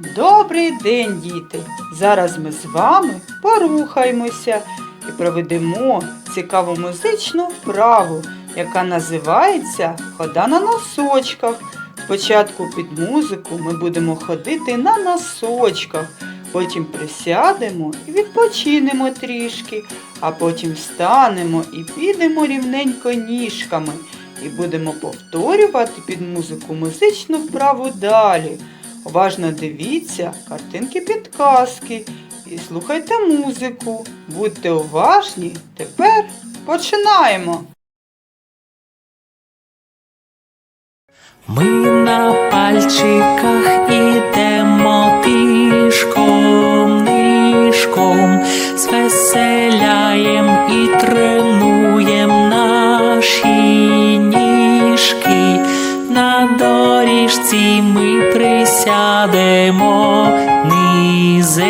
Добрий день, діти! Зараз ми з вами порухаємося і проведемо цікаву музичну вправу, яка називається Хода на носочках. Спочатку під музику ми будемо ходити на носочках, потім присядемо і відпочинемо трішки, а потім встанемо і підемо рівненько ніжками і будемо повторювати під музику музичну вправу далі. Уважно дивіться картинки підказки і слухайте музику. Будьте уважні. Тепер починаємо. Ми на пальчиках ідемо тишком, нишком, звеселяєм і тренуєм наші ніжки. На доріжці ми присядемо низенько,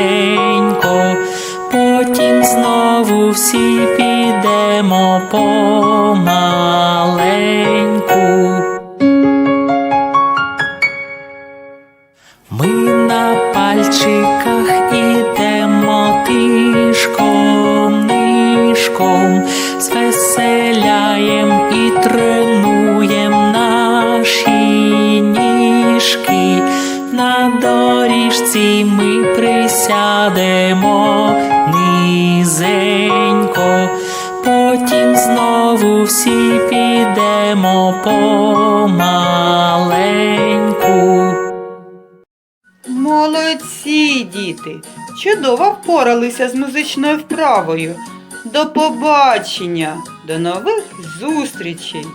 потім знову всі підемо помаленьку. Ми на пальчиках ідемо тишком, нишком, звеселяєм і тренуєм наші ніжки. Присядемо низенько, потім знову всі підемо помаленьку. Молодці, діти! Чудово впоралися з музичною вправою. До побачення, до нових зустрічей!